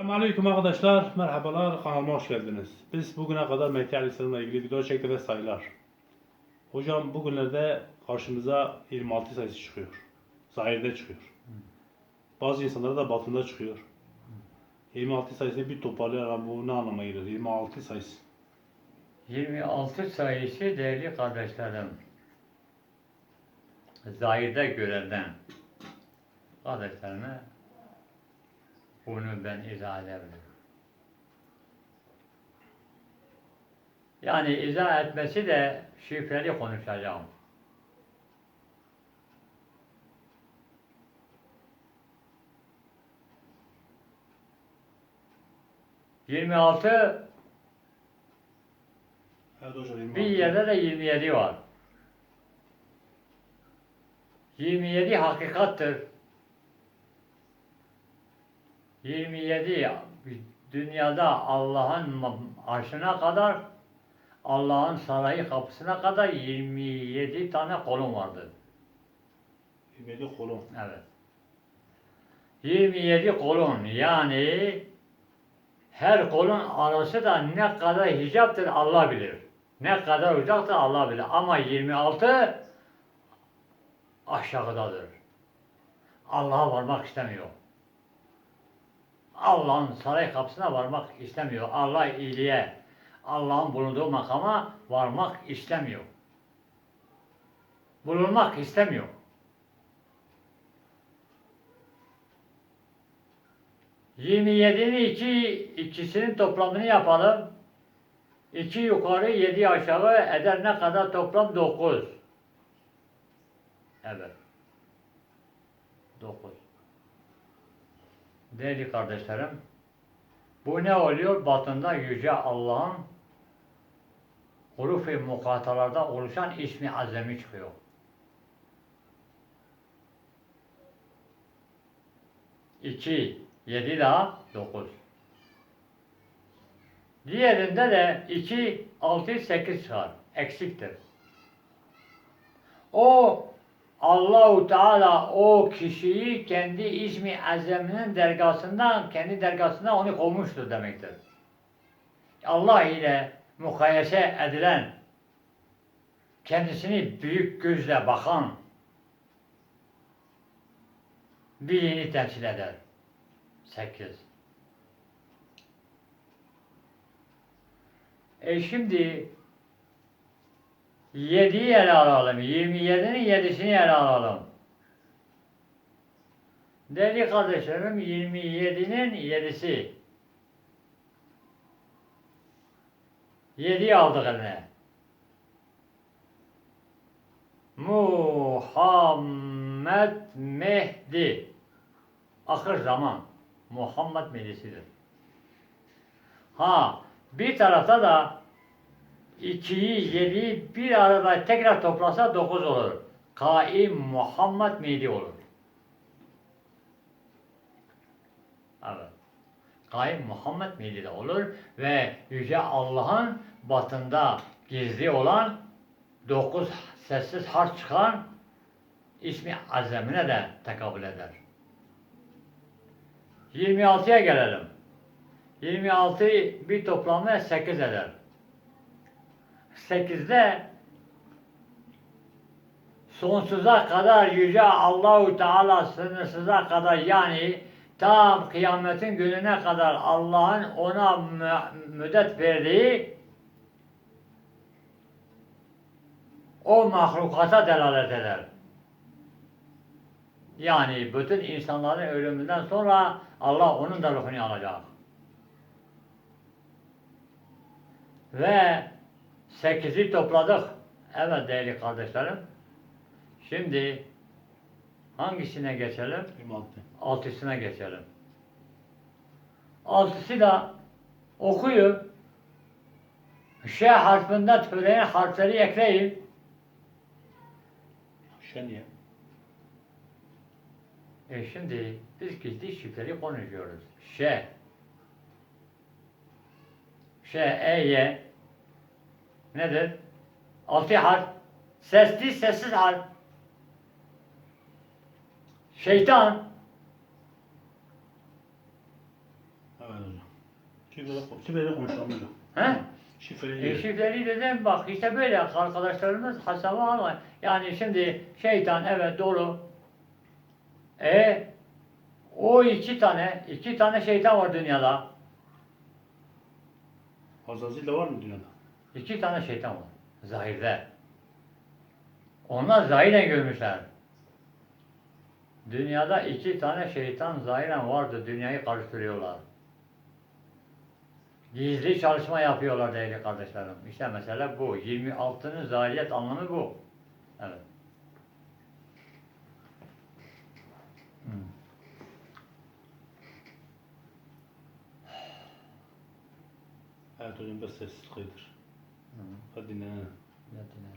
Selamünaleyküm arkadaşlar. Merhabalar. Kanalıma hoş geldiniz. Biz bugüne kadar Mehdi Aleyhisselam'la ilgili video çektik ve sayılar. Hocam bugünlerde karşımıza 26 sayısı çıkıyor. Zahirde çıkıyor. Bazı insanlara da batında çıkıyor. 26 sayısını bir toparlayarak bu ne anlama geliyor? 26 sayısı. 26 sayısı değerli kardeşlerim. Zahirde görevden kardeşlerime bunu ben izah edebilirim. Yani izah etmesi de şifreli konuşacağım. Yirmi altı Evet hocam 26. Bir yerde de 27 var. 27 hakikattır. 27 dünyada Allah'ın arşına kadar Allah'ın sarayı kapısına kadar 27 tane kolon vardır. 27 kolon. Evet. 27 kolon yani her kolon arası da ne kadar hicaptır Allah bilir. Ne kadar uzaktır Allah bilir. Ama 26 aşağıdadır. Allah'a varmak istemiyor. Allah'ın saray kapısına varmak istemiyor. Allah iyiliğe, Allah'ın bulunduğu makama varmak istemiyor. Bulunmak istemiyor. Yirmi yedinin iki, ikisinin toplamını yapalım. İki yukarı, yedi aşağı eder ne kadar toplam? Dokuz. Evet. Dokuz. Değerli kardeşlerim, bu ne oluyor? Batında Yüce Allah'ın huruf-i mukatalarda oluşan ismi azami çıkıyor. İki, yedi daha dokuz. Diğerinde de iki, altı, sekiz çıkar. Eksiktir. O Allahu Teala o kişiyi kendi ismi azamının dergasından, kendi dergasından onu kovmuştur demektir. Allah ile mukayese edilen, kendisini büyük gözle bakan birini temsil eder. Sekiz. E şimdi Yediyi ele alalım. 27'nin yedisini ele alalım. Değerli kardeşlerim 27'nin yedisi. Yediyi aldık eline. Muhammed Mehdi. Ahır zaman. Muhammed Mehdi'sidir. Ha bir tarafta da 2'yi 7'yi bir arada tekrar toplasa 9 olur. Kaim Muhammed Mehdi olur. Evet. Kaim Muhammed Mehdi de olur ve Yüce Allah'ın batında gizli olan 9 sessiz harf çıkan ismi azamine de tekabül eder. 26'ya gelelim. 26 bir toplamda 8 eder. 8'de sonsuza kadar yüce Allahu Teala sınırsıza kadar yani tam kıyametin gününe kadar Allah'ın ona mü- müddet verdiği o mahlukata delalet eder. Yani bütün insanların ölümünden sonra Allah onun da ruhunu alacak. Ve sekizi topladık. Evet değerli kardeşlerim. Şimdi hangisine geçelim? 26. Altısına geçelim. Altısı da okuyun. Ş harfinden türeyen harfleri ekleyin. Şeniye. E şimdi biz gizli şifreli konuşuyoruz. Ş. Ş, E, Y. Nedir? Altı harf. Sesli, sessiz harf. Şeytan. Evet hocam. Şifreli, şifreli konuşalım hocam. He? Şifreli. E, şifreli dedim bak işte böyle arkadaşlarımız hesaba alma. Yani şimdi şeytan evet doğru. E o iki tane, iki tane şeytan var dünyada. Azazil de var mı dünyada? İki tane şeytan var. Zahirde. Onlar zahiren görmüşler. Dünyada iki tane şeytan zahiren vardı. Dünyayı karıştırıyorlar. Gizli çalışma yapıyorlar değerli kardeşlerim. İşte mesele bu. 26'nın zahiriyet anlamı bu. Evet. Evet hocam biraz sessiz kaydır. Hı. Hadi. Ne?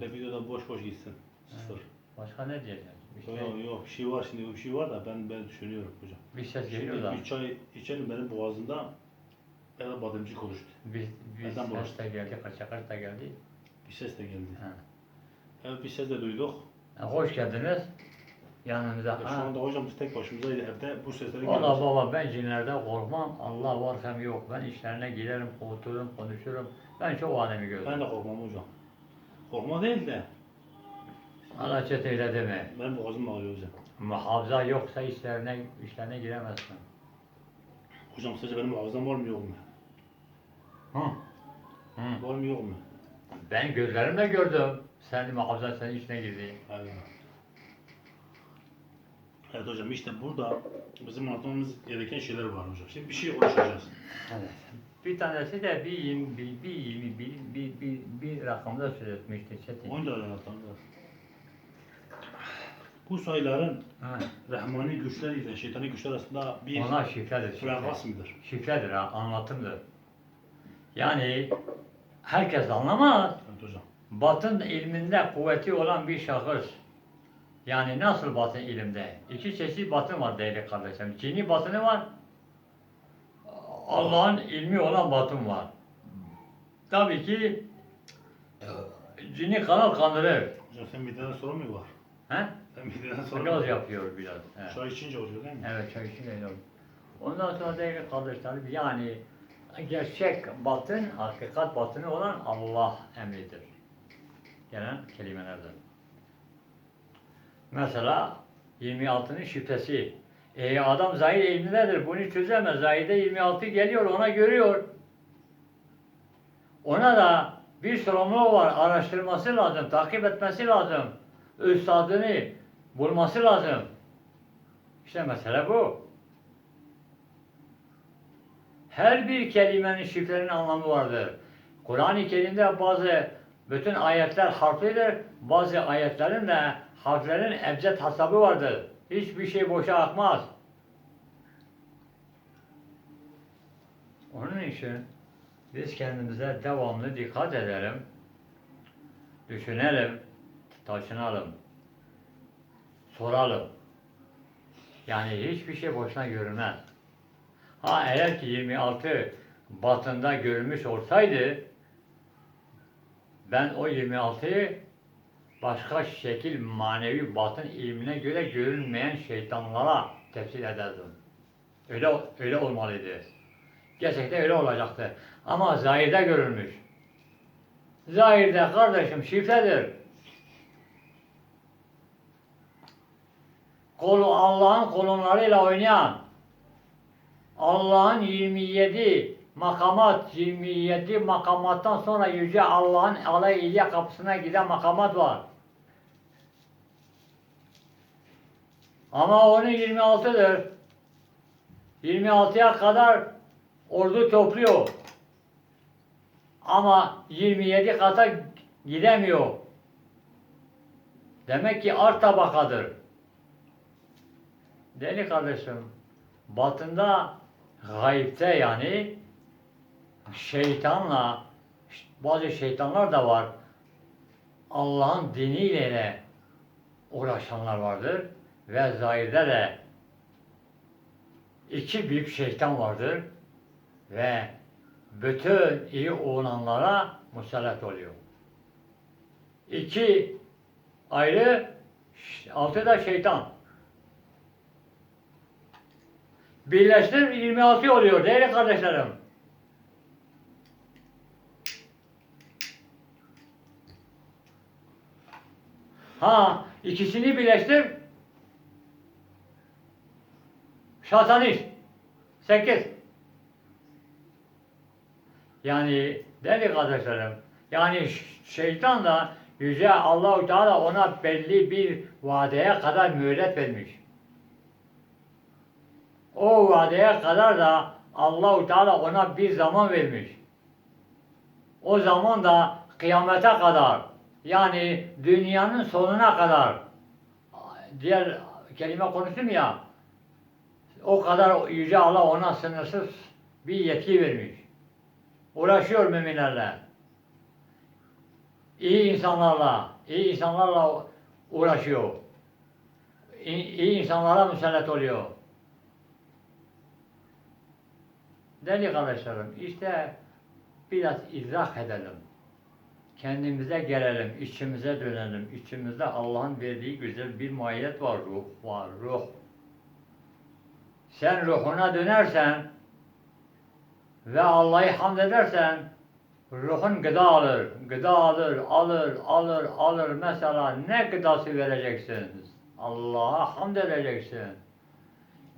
Ve videoda boş boş gitsin. Sıfır. Başka ne diyeceğiz? İşte Yok yok bir şey var şimdi bir şey var da ben ben düşünüyorum hocam. bir ses geliyor da. Şimdi bir çay içelim benim boğazımda ya bademcik oluştu. Bir, bir Neden ses bulaştı? de geldi, kaça kaç da geldi. Bir ses de geldi. Ha. Evet bir ses de duyduk. Ha, Hoş geldiniz. Yanımıza. Ya Şu anda hocam biz tek başımızdaydı evde bu sesleri Valla geliyor. baba ben cinlerden korkmam. Allah var hem yok. Ben işlerine girerim, otururum, konuşurum. Ben çok alemi gördüm. Ben de korkmam hocam. Korkma değil de Allah çet öyle deme. benim boğazım ağrıyor hocam. Muhafaza yoksa işlerine, işlerine giremezsin. Hocam sizce benim boğazım var mı yok mu? Hı. Hı. Var mı yok mu? Ben gözlerimle gördüm. Sen muhafaza senin içine girdi. Evet. Evet hocam işte burada bizim anlatmamız gereken şeyler var hocam. Şimdi bir şey konuşacağız. Evet. Bir tanesi de bir yirmi, bir, bir, yirmi, bir, bir, bir, bir rakamda söz etmişti Çetin. Onu da anlatalım. Bu sayıların Ha. rahmani güçler ile şeytani güçler arasında bir Onlar şifredir. şifre. frekas mıdır? Şifredir ha, anlatımdır. Yani herkes anlamaz. Evet hocam. Batın ilminde kuvveti olan bir şahıs. Yani nasıl batın ilimde? İki çeşit batın var değerli kardeşlerim. Cini batını var. Allah'ın ilmi olan batın var. Tabii ki cini kanal kandırır. Hocam sen mideden sorun mu var? He? Sen mideden sorun Gaz yapıyor biraz. Evet. Çay içince oluyor değil mi? Evet çay için geliyorum. Ondan sonra değerli kardeşlerim yani gerçek batın, hakikat batını olan Allah emridir. Gelen kelimelerdir. Mesela 26'nın şifresi. E adam zahir ilmindedir. Bunu çözemez. Zahirde 26 geliyor ona görüyor. Ona da bir sorumluluğu var. Araştırması lazım. Takip etmesi lazım. Üstadını bulması lazım. İşte mesele bu. Her bir kelimenin şifrenin anlamı vardır. Kur'an-ı Kerim'de bazı bütün ayetler harflidir. Bazı ayetlerin de harflerin ebced hesabı vardır. Hiçbir şey boşa akmaz. Onun için biz kendimize devamlı dikkat edelim. Düşünelim, taşınalım, soralım. Yani hiçbir şey boşuna görünmez. Ha eğer ki 26 batında görülmüş olsaydı ben o 26'yı başka şekil manevi batın ilmine göre görünmeyen şeytanlara tefsir ederdim. Öyle öyle olmalıydı. Gerçekten öyle olacaktı. Ama zahirde görülmüş. Zahirde kardeşim şifredir. Kolu Allah'ın kolonlarıyla oynayan Allah'ın 27 makamat, 27 makamattan sonra Yüce Allah'ın alay İlya kapısına giden makamat var. Ama onun 26'dır. 26'ya kadar ordu topluyor. Ama 27 kata gidemiyor. Demek ki art tabakadır. Deli kardeşim, batında gayipte yani şeytanla bazı şeytanlar da var. Allah'ın diniyle uğraşanlar vardır ve zahirde de iki büyük şeytan vardır ve bütün iyi olanlara musallat oluyor. İki ayrı altı da şeytan. Birleştir 26 oluyor değerli kardeşlerim. Ha ikisini birleştir. Şatanist. 8. Yani değerli kardeşlerim yani ş- şeytan da Yüce Allahu Teala ona belli bir vadeye kadar mühlet vermiş. O vadeye kadar da Allahu Teala ona bir zaman vermiş. O zaman da kıyamete kadar yani dünyanın sonuna kadar diğer kelime konuştum ya o kadar Yüce Allah ona sınırsız bir yetki vermiş. Uğraşıyor müminlerle. İyi insanlarla, iyi insanlarla uğraşıyor. İyi, insanlara müsellet oluyor. Değerli kardeşlerim, işte biraz izah edelim. Kendimize gelelim, içimize dönelim. İçimizde Allah'ın verdiği güzel bir mahiyet var, ruh var, ruh. Sen ruhuna dönersen ve Allah'ı hamd edersen ruhun gıda alır, gıda alır, alır, alır, alır. Mesela ne gıdası vereceksin? Allah'a hamd edeceksin.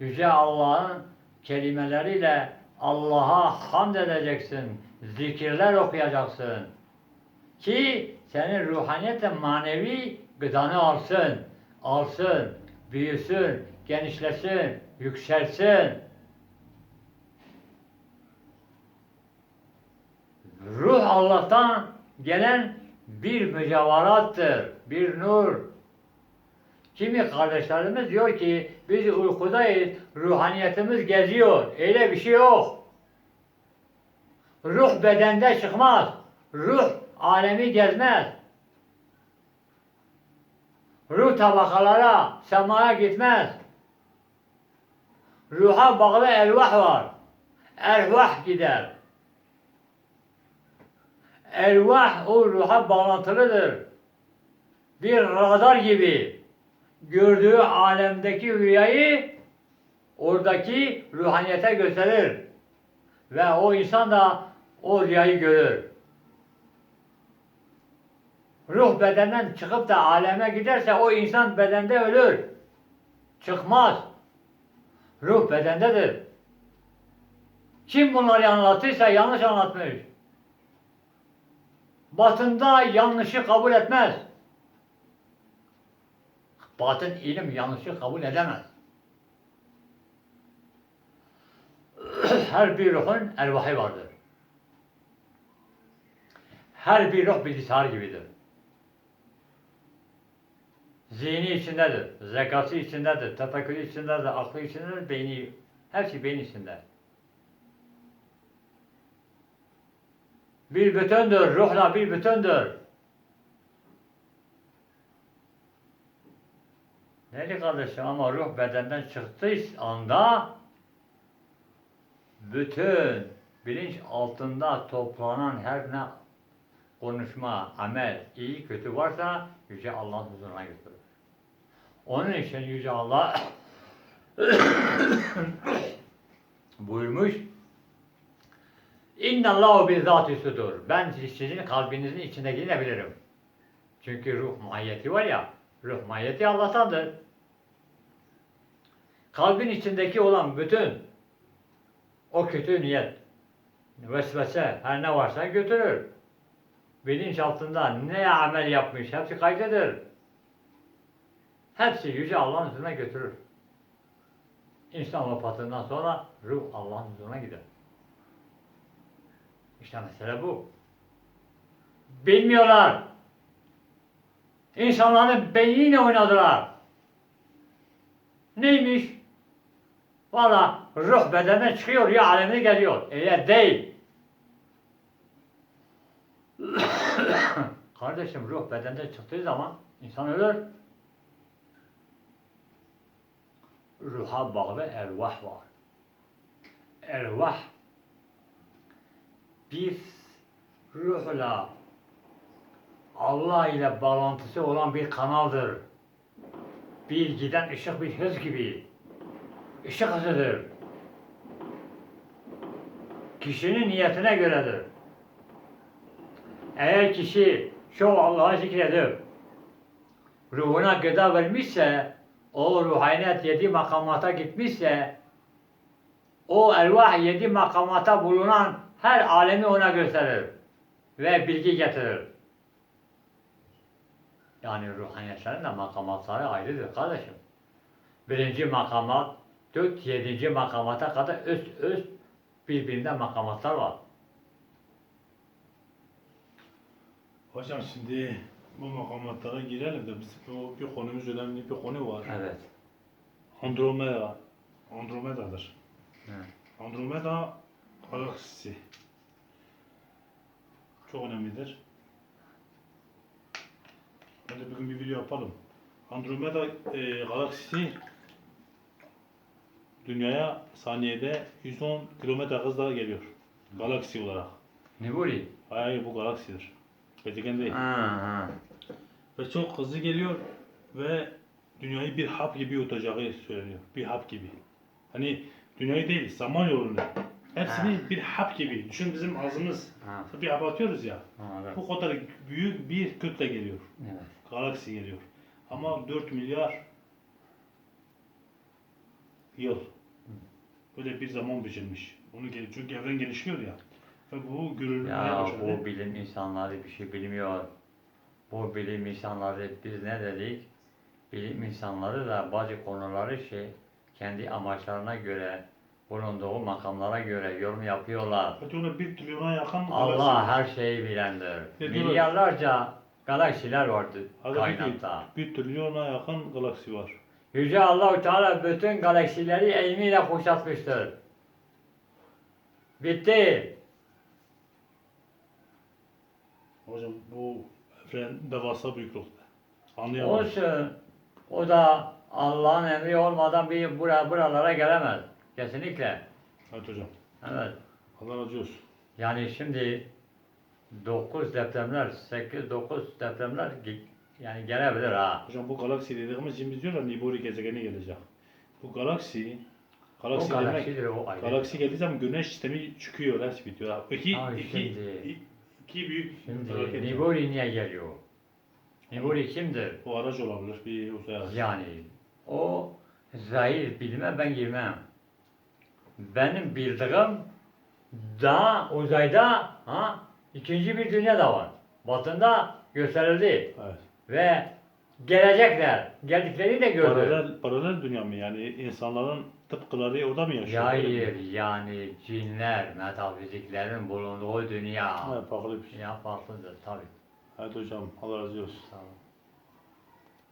Yüce Allah'ın kelimeleriyle Allah'a hamd edeceksin. Zikirler okuyacaksın. Ki senin ruhaniyetle manevi gıdanı alsın. Alsın, büyüsün, genişlesin, yükselsin. Ruh Allah'tan gelen bir mücevherattır, bir nur. Kimi kardeşlerimiz diyor ki biz uykudayız, ruhaniyetimiz geziyor. Öyle bir şey yok. Ruh bedende çıkmaz. Ruh alemi gezmez. Ruh tabakalara, semaya gitmez. Ruha bağlı ervah var. Ervah gider. Ervah o ruha bağlantılıdır. Bir radar gibi gördüğü alemdeki rüyayı oradaki ruhaniyete gösterir. Ve o insan da o rüyayı görür. Ruh bedenden çıkıp da aleme giderse o insan bedende ölür. Çıkmaz. Ruh bedendedir. Kim bunları anlattıysa yanlış anlatmış. Batında yanlışı kabul etmez. Batın ilim yanlışı kabul edemez. Her bir ruhun ervahı vardır. Her bir ruh bilgisayar gibidir. Zihni içindedir, zekası içindedir, tefekkürü içindedir, aklı içindedir, beyni, hepsi beyin içinde. Bir bütündür, ruhla bir bütündür. Neydi kardeşim ama ruh bedenden çıktığı anda bütün bilinç altında toplanan her ne konuşma, amel, iyi kötü varsa Yüce Allah'ın huzuruna götürür. Onun için Yüce Allah buyurmuş İnna Allahu bi zati sudur. Ben sizin kalbinizin içindekini de bilirim. Çünkü ruh mahiyeti var ya, ruh mahiyeti Allah'tandır. Kalbin içindeki olan bütün o kötü niyet, vesvese, her ne varsa götürür. Bilinç altında ne amel yapmış hepsi kaydedir. Hepsi Yüce Allah'ın huzuruna götürür. İnsan vefatından sonra ruh Allah'ın huzuruna gider. İşte mesele bu. Bilmiyorlar. İnsanların beyniyle oynadılar. Neymiş? Valla ruh bedene çıkıyor ya alemine geliyor. Eğer değil. Kardeşim ruh bedende çıktığı zaman insan ölür. Ruha bağlı ervah var. Ervah bir ruhla Allah ile bağlantısı olan bir kanaldır. Bir giden ışık bir hız gibi. Işık hızıdır. kişinin niyetine göredir. Eğer kişi çok Allah'ı zikredip ruhuna gıda vermişse, o ruhaniyet yedi makamata gitmişse, o ervah yedi makamata bulunan her alemi ona gösterir ve bilgi getirir. Yani ruhaniyetlerin de makamatları ayrıdır kardeşim. Birinci makamat, dört, yedinci makamata kadar üst üst birbirinden makamatlar var. Hocam şimdi bu makamatlara girelim de biz bu bir konumuz önemli bir konu var. Evet. Andromeda. Andromeda'dır. Evet. Andromeda galaksisi. Çok önemlidir. Bence bugün bir video yapalım. Andromeda e, galaksisi Dünyaya saniyede 110 kilometre hızla geliyor. Galaksi olarak. Niburi. Hayır bu galaksidir. Gezegen değil. Ha, ha. Ve çok hızlı geliyor ve dünyayı bir hap gibi yutacağı söyleniyor. Bir hap gibi. Hani dünyayı değil, zaman yolunu. Hepsini Ha. bir hap gibi. Düşün bizim ağzımız. Ha. Bir hap atıyoruz ya. Anladım. Bu kadar büyük bir kütle geliyor. Evet. Galaksi geliyor. Ama 4 milyar yıl. Böyle bir zaman biçilmiş. Onu çünkü evren gelişiyor ya. Ve bu görülmeye Ya başladı. bu bilim insanları bir şey bilmiyor. Bu bilim insanları biz ne dedik? Bilim insanları da bazı konuları şey kendi amaçlarına göre bulunduğu makamlara göre yorum yapıyorlar. Bir trilyona yakın Allah her şeyi bilendir. Milyarlarca galaksiler bir, kainatta. bir trilyona yakın galaksi var. Yüce Allahu Teala bütün galaksileri ilmiyle kuşatmıştır. Bitti. Hocam bu evren devasa büyüklükte. Anlayamadım. Olsun. O da Allah'ın emri olmadan bir bura, buralara gelemez. Kesinlikle. Evet hocam. Evet. Allah razı olsun. Yani şimdi 9 depremler, 8-9 depremler yani gelebilir ha. Hocam bu galaksi dediğimiz biz diyorlar Nibori gezegeni gelecek. Bu galaksi galaksi demek o ayrı. galaksi geldiği zaman güneş sistemi çıkıyor, hepsi bitiyor. İki, Abi iki, şimdi- iki büyük Şimdi felaket niye geliyor? Nibori kimdir? Bu araç olabilir, bir uzay aracı. Yani o zahir bilime ben girmem. Benim bildiğim daha uzayda ha, ikinci bir dünya da var. Batında gösterildi Evet. ve gelecekler. Geldiklerini de gördük. Paralel, paralel dünya mı yani insanların tıpkıları orada mı yaşıyor? Hayır yani cinler, metafiziklerin bulunduğu dünya. Evet, farklı bir şey. Ya farklıdır tabii. Evet hocam, Allah razı olsun. Olun.